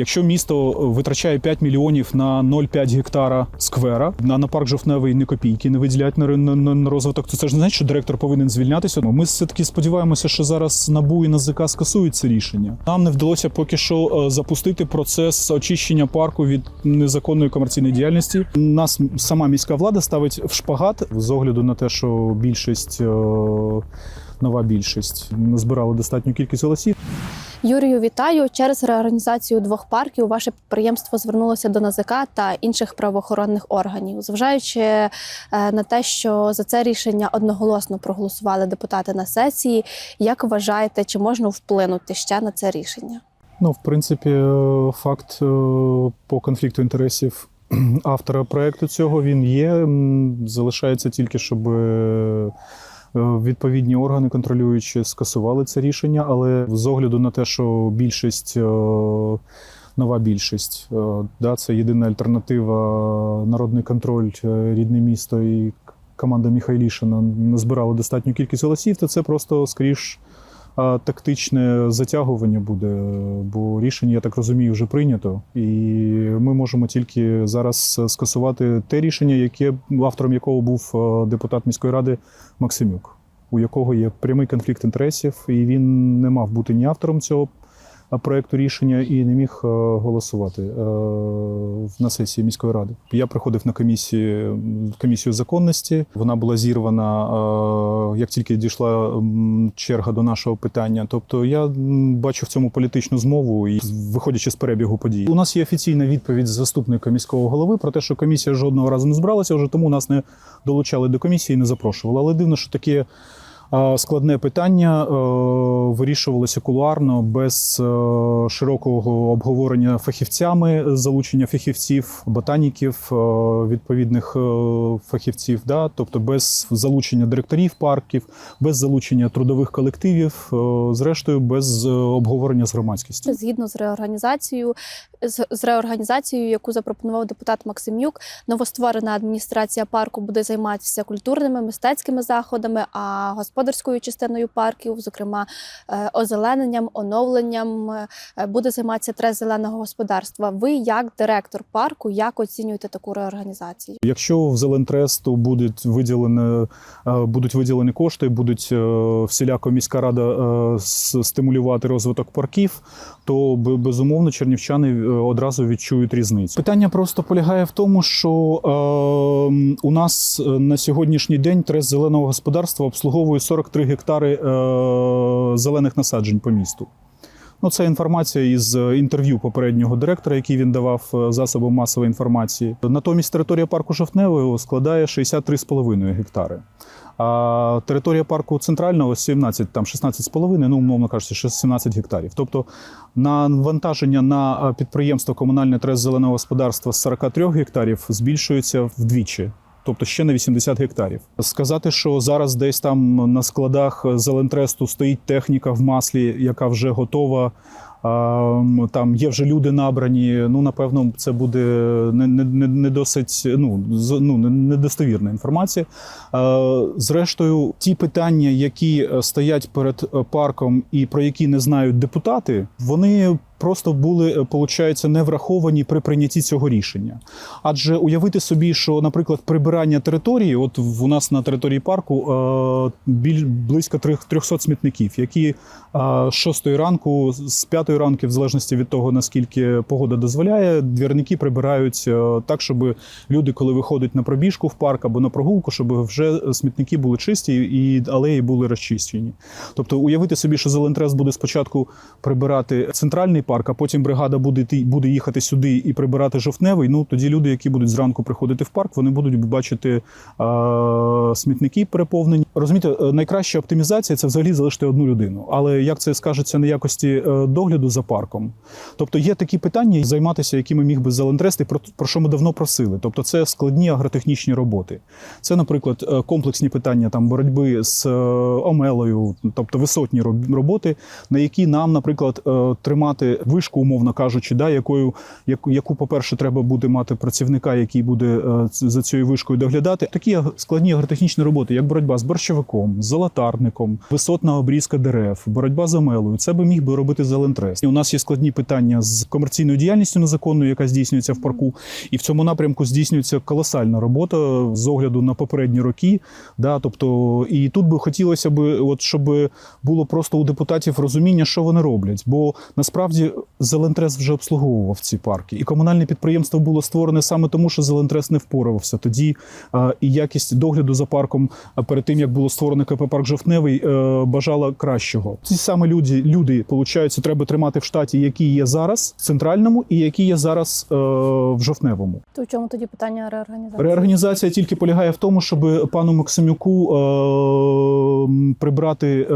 Якщо місто витрачає 5 мільйонів на 0,5 гектара сквера, на, на парк жовтневий не копійки не виділяють на, на, на, розвиток, то це ж не значить, що директор повинен звільнятися. Ми все таки сподіваємося, що зараз НАБУ і НАЗК скасують це рішення. Нам не вдалося поки що е, запустити процес очищення парку від незаконної комерційної діяльності. Нас сама міська влада ставить в шпагат з огляду на те, що більшість. Нова більшість не збирала достатню кількість голосів. Юрію, вітаю. Через реорганізацію двох парків ваше підприємство звернулося до НАЗК та інших правоохоронних органів, зважаючи е, на те, що за це рішення одноголосно проголосували депутати на сесії. Як вважаєте, чи можна вплинути ще на це рішення? Ну, в принципі, е, факт е, по конфлікту інтересів автора проекту цього він є. Залишається тільки, щоб відповідні органи контролюючі скасували це рішення, але з огляду на те, що більшість. е, Нова більшість, е, да, це єдина альтернатива, народний контроль, е, рідне місто і команда Міхайлішина назбирала достатню кількість голосів, то це просто скоріш тактичне затягування буде, бо рішення, я так розумію, вже прийнято, і ми можемо тільки зараз скасувати те рішення, яке автором якого був е, депутат міської ради Максимюк, у якого є прямий конфлікт інтересів, і він не мав бути ні автором цього проекту рішення і не міг е, голосувати. Е, на сесії міської ради. Я приходив на комісію, комісію законності. Вона була зірвана, як тільки дійшла черга до нашого питання. Тобто я бачу в цьому політичну змову і виходячи з перебігу подій. У нас є офіційна відповідь заступника міського голови про те, що комісія жодного разу не збиралася, вже тому нас не долучали до комісії, не запрошували. Але дивно, що таке. Складне питання е, вирішувалося кулуарно без е, широкого обговорення фахівцями, залучення фахівців, ботаніків, е, відповідних фахівців, да? тобто без залучення директорів парків, без залучення трудових колективів, зрештою, без обговорення з громадськістю. Згідно з реорганізацією, з, реорганізацією, яку запропонував депутат Максимюк, новостворена адміністрація парку буде займатися культурними мистецькими заходами, а господарською частиною парків, зокрема е, озелененням, оновленням, е, буде займатися трес зеленого господарства. Ви, як директор парку, як оцінюєте таку реорганізацію? Якщо в Зелентресту будуть виділені, е, будуть виділені кошти, будуть всіляко міська рада стимулювати розвиток парків, то безумовно чернівчани е, одразу відчують різницю. Питання просто полягає в тому, що е, у нас е, на сьогоднішній день трес зеленого господарства обслуговує 43 гектари е, зелених насаджень по місту. Ну, це інформація із е, інтерв'ю попереднього директора, який він давав е, засобам масової інформації. Натомість територія парку Жовтневого складає 63,5 гектари. А територія парку центрального 17, там 16,5, ну умовно кажучи, ще 17 гектарів. Тобто навантаження на е, підприємство комунальне трес зеленого господарства з 43 гектарів збільшується вдвічі. Тобто ще на 80 гектарів. Сказати, що зараз десь там на складах Зелентресту стоїть техніка в маслі, яка вже готова. Там є вже люди набрані. Ну напевно, це буде не, не, не- досить ну, з- ну, недостовірна інформація. Е, Зрештою, ті питання, які е, стоять перед е, парком і про які не знають депутати, вони просто були, е, получається, не враховані при прийнятті цього рішення. Адже уявити собі, що, наприклад, прибирання території, от у нас на території парку е, біль близько трьох- 300 смітників, які е, з 6 ранку, з 5 ранку, в залежності від того, наскільки погода дозволяє, двірники прибирають е, так, щоб люди, коли виходять на пробіжку в парк або на прогулку, щоб вже смітники були чисті і алеї були розчищені. Тобто, уявити собі, що Зелентрес буде спочатку прибирати центральний парк, а потім бригада буде буде їхати сюди і прибирати жовтневий. Ну тоді люди, які будуть зранку приходити в парк, вони будуть бачити а, смітники переповнені. Розумієте, е, найкраща оптимізація це взагалі залишити одну людину. Але як це скажеться на якості е, догляду за парком? Тобто є такі питання, займатися, якими міг би Зелентрест, і про, про що ми давно просили. Тобто, це складні агротехнічні роботи. Це, наприклад, е, комплексні питання там боротьби з е, омелою, тобто висотні роботи, на які нам, наприклад, е, тримати вишку, умовно кажучи, да, якою, яку, по-перше, треба буде мати працівника, який буде за цією вишкою доглядати. Такі складні агротехнічні роботи, як боротьба з борщовиком, з золотарником, висотна обрізка дерев, боротьба з омелою. Це би міг би робити Зелентрес. МВС. І у нас є складні питання з комерційною діяльністю незаконною, яка здійснюється в парку, і в цьому напрямку здійснюється колосальна робота з огляду на попередні роки. Да, тобто, і тут би хотілося б, от щоб було просто у депутатів розуміння, що вони роблять. Бо насправді Зелентрес вже обслуговував ці парки, і комунальне підприємство було створене саме тому, що Зелентрес не впорався. Тоді а, і якість догляду за парком а, перед тим, як було створено КП Парк Жовтневий, е, бажала кращого. Ці саме люди, люди, получаються, треба тримати в штаті, які є зараз в центральному і які є зараз е, в жовтневому. То в чому тоді питання реорганізації? Реорганізація тільки полягає в тому, щоб пану Максимюку е, прибрати е,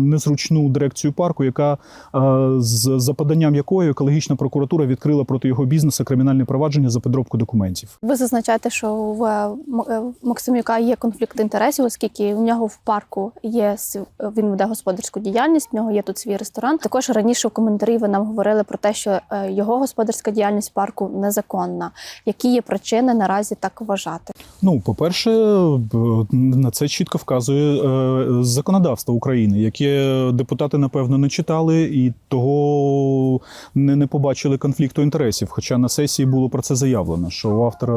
незручну дирекцію парку, яка е, з за поданням якої екологічна прокуратура відкрила проти його бізнесу кримінальне провадження за підробку документів. Ви зазначаєте, що в е, е, Максимюка є конфлікт інтересів, оскільки в нього в парку є він веде господарську діяльність, в нього є тут свій ресторан. Також раніше в коментарі ви нам говорили про те, що е, його господарська діяльність парку незаконна. Які є причини наразі так вважати? Ну, по-перше, на це чітко вказує е, законодавство України, яке депутати, напевно, не читали і того не, не побачили конфлікту інтересів. Хоча на сесії було про це заявлено, що у автора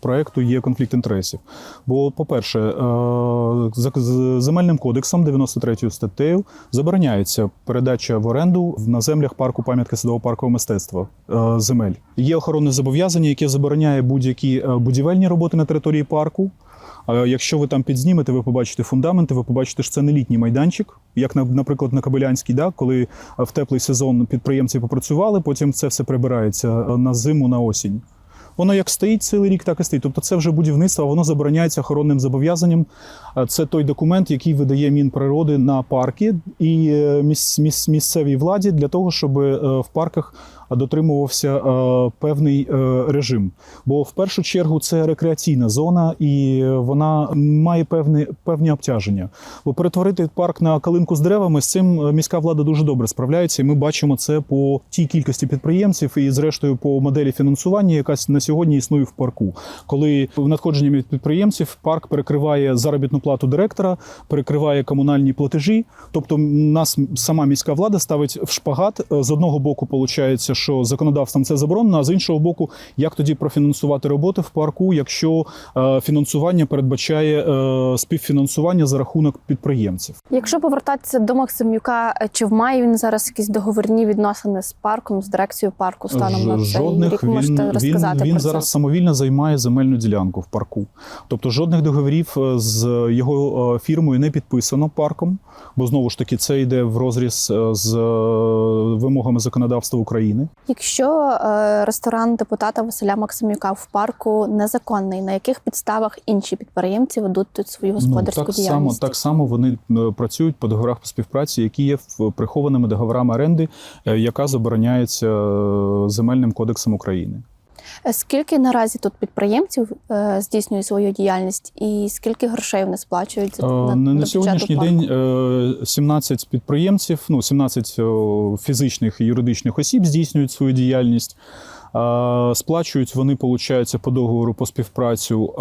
проекту є конфлікт інтересів. Бо, по-перше, е, земельним кодексом 93 статтею забороняється передача в оренду на землях парку пам'ятки садово-паркового мистецтва е, земель. Є охоронне зобов'язання, яке забороняє будь-які е, будівельні роботи на території парку. Якщо ви там підзнімете, ви побачите фундаменти, ви побачите, що це не літній майданчик, як наприклад на Кабелянській, да, коли е, в теплий сезон підприємці попрацювали, потім це все прибирається е, на зиму, на осінь. Воно як стоїть цілий рік, так і стоїть. Тобто це вже будівництво, воно забороняється охоронним зобов'язанням. Це той документ, який видає Мінприроди на парки і е, міс- міс- місцевій владі для того, щоб е, в парках дотримувався е, певний е, режим. Бо в першу чергу це рекреаційна зона, і вона має певні, певні обтяження. Бо перетворити парк на калинку з деревами з цим е, міська влада дуже добре справляється. І ми бачимо це по тій кількості підприємців і, зрештою, по моделі фінансування, яка на сьогодні існує в парку. Коли надходженням від підприємців парк перекриває заробітну плату директора, перекриває комунальні платежі. Тобто, нас сама міська влада ставить в шпагат. З одного боку, виходить, що законодавством це заборонено, а з іншого боку, як тоді профінансувати роботи в парку, якщо е, фінансування передбачає е, співфінансування за рахунок підприємців. Якщо повертатися до Максимюка, е, чи має він зараз якісь договірні відносини з парком, з дирекцією парку станом на цей жодних рік? він, Можете він, розказати він про зараз це? самовільно займає земельну ділянку в парку. Тобто жодних договорів з його фірмою не підписано парком, бо знову ж таки це йде в розріз з вимогами законодавства України. Якщо е, ресторан депутата Василя Максимюка в парку незаконний, на яких підставах інші підприємці ведуть тут свою господарську ну, так само, так само вони е, працюють по договорах по співпраці, які є прихованими договорами оренди, е, яка забороняється земельним кодексом України. Е, Скільки наразі тут підприємців е, здійснює свою діяльність, і скільки грошей вони сплачують за- Е, на, На, на сьогоднішній парку? день е, 17 підприємців, ну 17 фізичних і юридичних осіб здійснюють свою діяльність. Сплачують вони, получається, по договору по співпрацю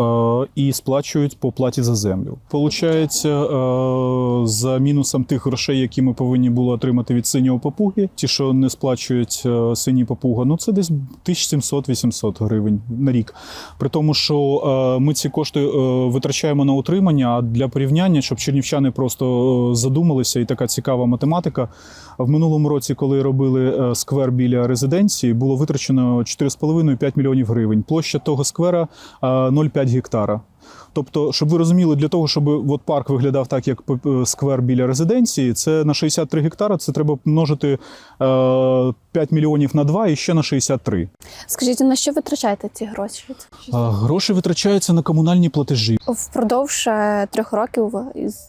і сплачують по платі за землю. Получається, за мінусом тих грошей, які ми повинні були отримати від синього папуги, ті, що не сплачують синій папуга, ну це десь 1700-800 гривень на рік. При тому, що ми ці кошти витрачаємо на утримання. А для порівняння, щоб чернівчани просто задумалися, і така цікава математика. В минулому році, коли робили сквер біля резиденції, було витрачено 4,5-5 мільйонів гривень. Площа того сквера е, 0,5 гектара. Тобто, щоб ви розуміли, для того, щоб от парк виглядав так, як е, сквер біля резиденції, це на 63 гектара. Це треба множити е, 5 мільйонів на 2 і ще на 63. Скажіть, на що витрачаєте ці гроші? Гроші витрачаються на комунальні платежі. Впродовж е, трьох років,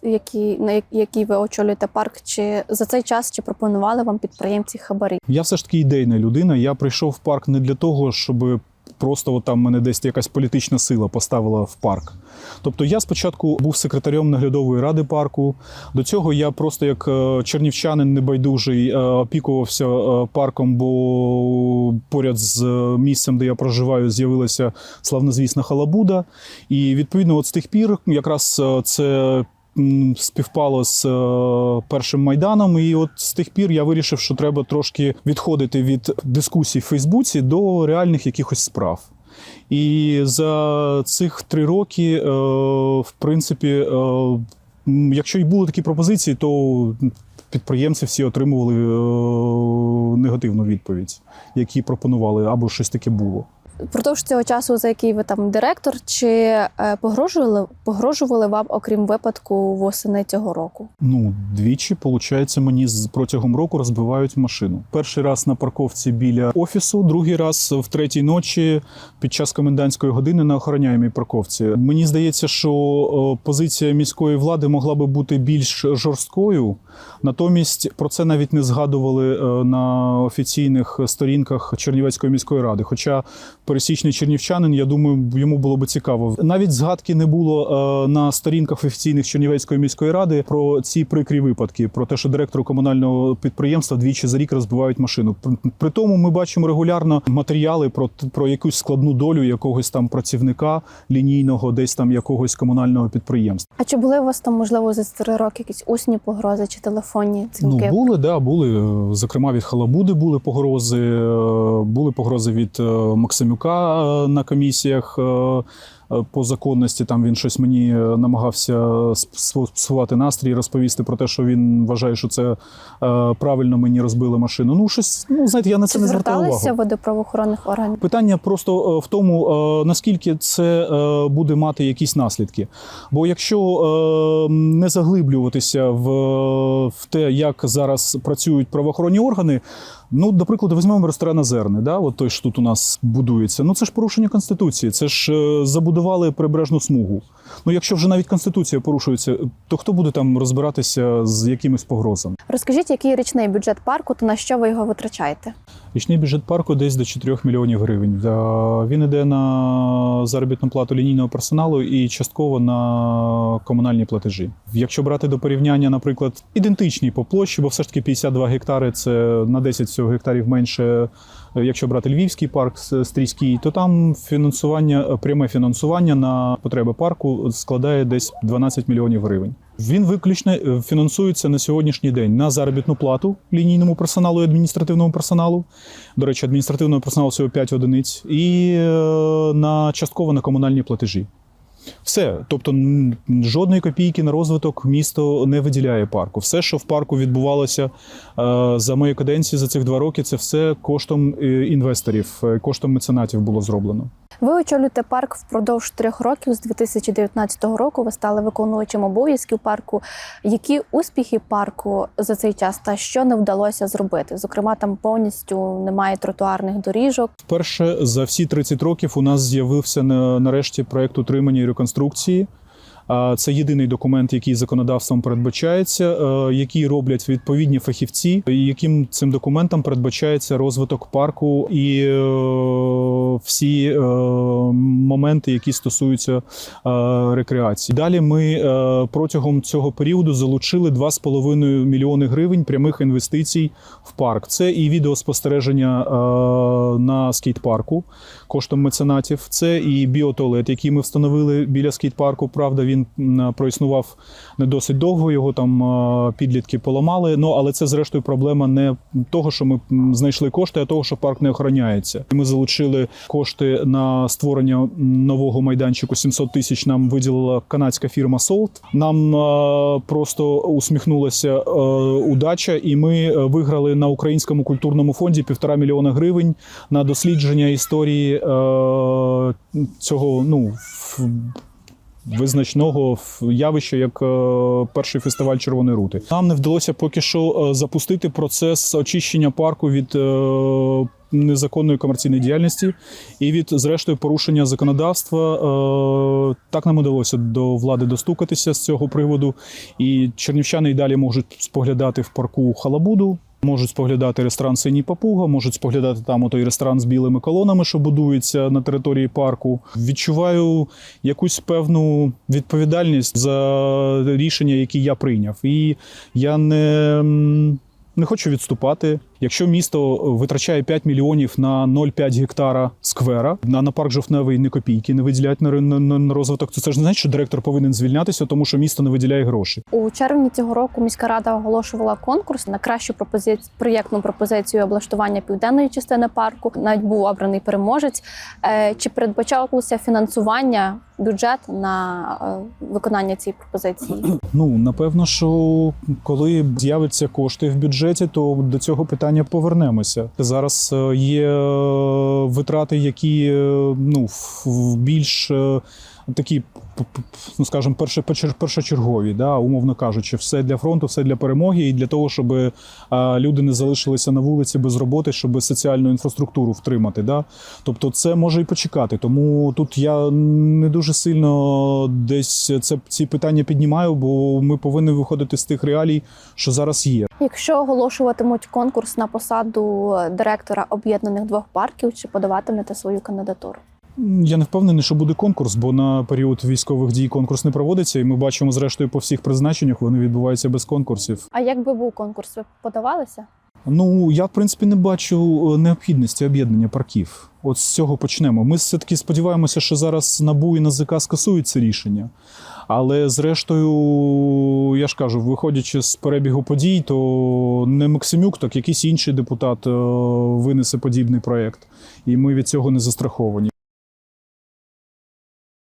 які на які ви очолюєте парк, чи за цей час чи пропонували вам підприємці хабарі? Я все ж таки ідейна людина. Я прийшов в парк не для того, щоб просто от там мене десь якась політична сила поставила в парк. Тобто я спочатку був секретарем наглядової ради парку. До цього я просто як е, чернівчанин небайдужий е, опікувався е, парком, бо поряд з місцем, де я проживаю, з'явилася славнозвісна халабуда. І відповідно, от з тих пір якраз це співпало з е, першим майданом. І от з тих пір я вирішив, що треба трошки відходити від дискусій в Фейсбуці до реальних якихось справ. І за цих три роки, е, в принципі, е, якщо й були такі пропозиції, то підприємці всі отримували негативну відповідь, які пропонували, або щось таке було. Впродовж цього часу, за який ви там директор, чи е, погрожували, погрожували вам, окрім випадку восени цього року? Ну, двічі, виходить, мені з протягом року розбивають машину. Перший раз на парковці біля офісу, другий раз в третій ночі під час комендантської години на охороняємій парковці. Мені здається, що позиція міської влади могла би бути більш жорсткою. Натомість про це навіть не згадували е, на офіційних сторінках Чернівецької міської ради. Хоча пересічний чернівчанин, я думаю, йому було би цікаво. Навіть згадки не було е, на сторінках офіційних Чернівецької міської ради про ці прикрі випадки, про те, що директору комунального підприємства двічі за рік розбивають машину. При, тому ми бачимо регулярно матеріали про, про якусь складну долю якогось там працівника лінійного, десь там якогось комунального підприємства. А чи були у вас там, можливо, за три роки якісь усні погрози чи телефонні дзвінки? Ну, були, да, були. Зокрема, від Халабуди були погрози, е, були погрози від е, Максимюка е, на комісіях. Е, е, По законності там він щось мені е, намагався сп- псувати настрій, розповісти про те, що він вважає, що це е, правильно мені розбили машину. Ну, щось, ну знаєте, я на це Чи не звертав увагу. зверталися ви до правоохоронних органів? Питання просто е, в тому, е, наскільки це е, буде мати якісь наслідки. Бо якщо е, не заглиблюватися в, в те, як зараз працюють правоохоронні органи, ну, до прикладу, візьмемо ресторан Озерне, да, от той, що тут у нас будується. Ну це ж порушення конституції, це ж е, забудували прибережну смугу. Ну, якщо вже навіть конституція порушується, то хто буде там розбиратися з якимись погрозами? Розкажіть, який річний бюджет парку та на що ви його витрачаєте? Річний бюджет парку десь до 4 мільйонів гривень. Він йде на заробітну плату лінійного персоналу і частково на комунальні платежі. Якщо брати до порівняння, наприклад, ідентичні по площі, бо все ж таки 52 гектари це на 10 всього гектарів менше. Е, Якщо брати Львівський парк стрійський, то там фінансування, е, пряме фінансування на потреби парку складає десь 12 мільйонів гривень. Він виключно е, фінансується на сьогоднішній день на заробітну плату лінійному персоналу і адміністративному персоналу. До речі, адміністративного персоналу всього 5 одиниць, і на частково на комунальні платежі. Все, тобто жодної копійки на розвиток місто не виділяє парку. Все, що в парку відбувалося е, за мою каденцію за цих два роки, це все коштом е, інвесторів, е, коштом меценатів було зроблено. Ви очолюєте парк впродовж трьох років з 2019 року. Ви стали виконувачем обов'язків парку. Які успіхи парку за цей час та що не вдалося зробити? Зокрема, там повністю немає тротуарних доріжок. Вперше за всі 30 років у нас з'явився нарешті проект утримання і реконструкції. Це єдиний документ, який законодавством передбачається, е, який роблять відповідні фахівці, яким цим документом передбачається розвиток парку і е, всі е, моменти, які стосуються е, рекреації. Далі ми е, протягом цього періоду залучили 2,5 мільйони гривень прямих інвестицій в парк. Це і відеоспостереження е, на скейт-парку коштом меценатів. Це і біотуалет, який ми встановили біля скейт-парку. Правда, він проіснував не досить довго. Його там підлітки поламали. Ну але це зрештою проблема не того, що ми знайшли кошти, а того, що парк не охороняється. Ми залучили кошти на створення нового майданчику. 700 тисяч нам виділила канадська фірма Salt. Нам е, просто усміхнулася е, удача, і ми е, виграли на українському культурному фонді півтора мільйона гривень на дослідження історії цього ну визначного явища як е, перший фестиваль Червоної рути. Нам не вдалося поки що е, запустити процес очищення парку від. е, Незаконної комерційної діяльності і від, зрештою, порушення законодавства так нам удалося до влади достукатися з цього приводу. І чернівчани й далі можуть споглядати в парку халабуду, можуть споглядати ресторан Синій Папуга, можуть споглядати там той ресторан з білими колонами, що будується на території парку. Відчуваю якусь певну відповідальність за рішення, які я прийняв. І я не, не хочу відступати. Якщо місто витрачає 5 мільйонів на 0,5 гектара сквера, на, на парк жовтневий ні копійки не виділяють на, на, на розвиток, то це ж не значить, що директор повинен звільнятися, тому що місто не виділяє гроші. У червні цього року міська рада оголошувала конкурс на кращу пропозицію проєктну пропозицію облаштування південної частини парку. Навіть був обраний переможець. Е, Чи передбачалося фінансування бюджет на е, виконання цієї пропозиції? Ну напевно, що коли з'являться кошти в бюджеті, то до цього питання повернемося. Зараз е, є е, витрати, які е, ну більш такі, ну скажімо, першочергові, да, умовно кажучи, все для фронту, все для перемоги, і для того, щоб люди не залишилися на вулиці без роботи, щоб соціальну інфраструктуру втримати. Да? Тобто, це може і почекати. Тому тут я не дуже сильно десь це ці питання піднімаю, бо ми повинні виходити з тих реалій, що зараз є. Якщо оголошуватимуть конкурс на посаду директора об'єднаних двох парків, чи подаватимете свою кандидатуру? Я не впевнений, що буде конкурс, бо на період військових дій конкурс не проводиться, і ми бачимо, зрештою, по всіх призначеннях вони відбуваються без конкурсів. А якби був конкурс, ви подавалися? Ну я в принципі не бачу е, необхідності об'єднання парків. От з цього почнемо. Ми все таки сподіваємося, що зараз НАБУ і НАЗК скасують це рішення. Але зрештою, я ж кажу, виходячи з перебігу подій, то не Максимюк, так якийсь інший депутат е, винесе подібний проєкт, і ми від цього не застраховані.